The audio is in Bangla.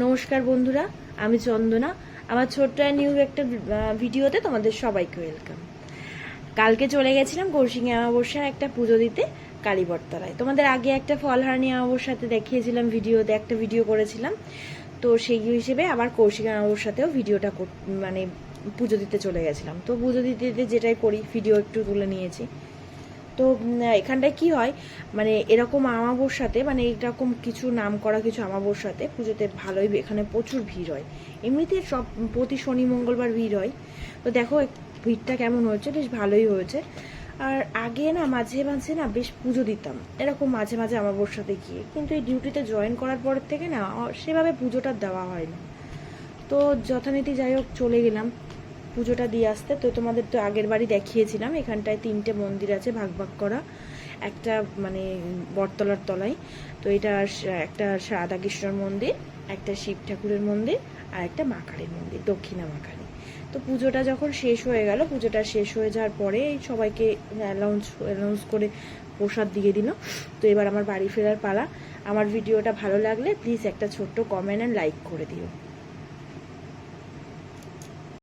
নমস্কার বন্ধুরা, আমি চন্দনা। আমার ছোট্ট নিউ একটা ভিডিওতে তোমাদের সবাইকে ওয়েলকাম কালকে চলে গেছিলাম কৌশিকী অমাবস্যার একটা পুজো দিতে কালীবরতলায় তোমাদের আগে একটা ফলহারণী অমাবস্যাতে দেখিয়েছিলাম ভিডিওতে, একটা ভিডিও করেছিলাম। তো সেই হিসেবে আবার কৌশিক অমাবস্যাতেও ভিডিওটা মানে পুজো দিতে চলে গেছিলাম। তো পুজো দিতে দিতে যেটাই করি, ভিডিও একটু তুলে নিয়েছি। তো এখানটায় কি হয় মানে এরকম আমাবস্যাতে মানে এরকম কিছু নাম করা কিছু আমাবস্যাতে পুজোতে ভালোই এখানে প্রচুর ভিড় হয়। এমনিতে সব প্রতি শনি, মঙ্গলবার ভিড় হয়। তো দেখো ভিড়টা কেমন হয়েছে, বেশ ভালোই হয়েছে। আর আগে না, মাঝে মাঝে না, বেশ পুজো দিতাম। এরকম মাঝে মাঝে আমাবস্যাতে গিয়ে। কিন্তু এই ডিউটিতে জয়েন করার পর থেকে না সেভাবে পুজোটা দেওয়া হয় না তো যথারীতি যাই হোক চলে গেলাম। পুজোটা দিয়ে আসতে। তো তোমাদের তো আগের বাড়ি দেখিয়েছিলাম, এখানটায় তিনটে মন্দির আছে ভাগ ভাগ করা। একটা মানে বটতলার তলায়। তো এটা একটা রাধাকৃষ্ণর মন্দির, একটা শিব ঠাকুরের মন্দির, আর একটা মা মন্দির, দক্ষিণা মা কালী। তো পুজোটা যখন শেষ হয়ে গেল, পুজোটা শেষ হয়ে যাওয়ার পরে সবাইকে অ্যানাউন্স অ্যানাউন্স করে প্রসাদ দিয়ে দিল। তো এবার আমার বাড়ি ফেরার পালা। আমার ভিডিওটা ভালো লাগলে প্লিজ একটা ছোট্ট কমেন্ট অ্যান্ড লাইক করে দিও।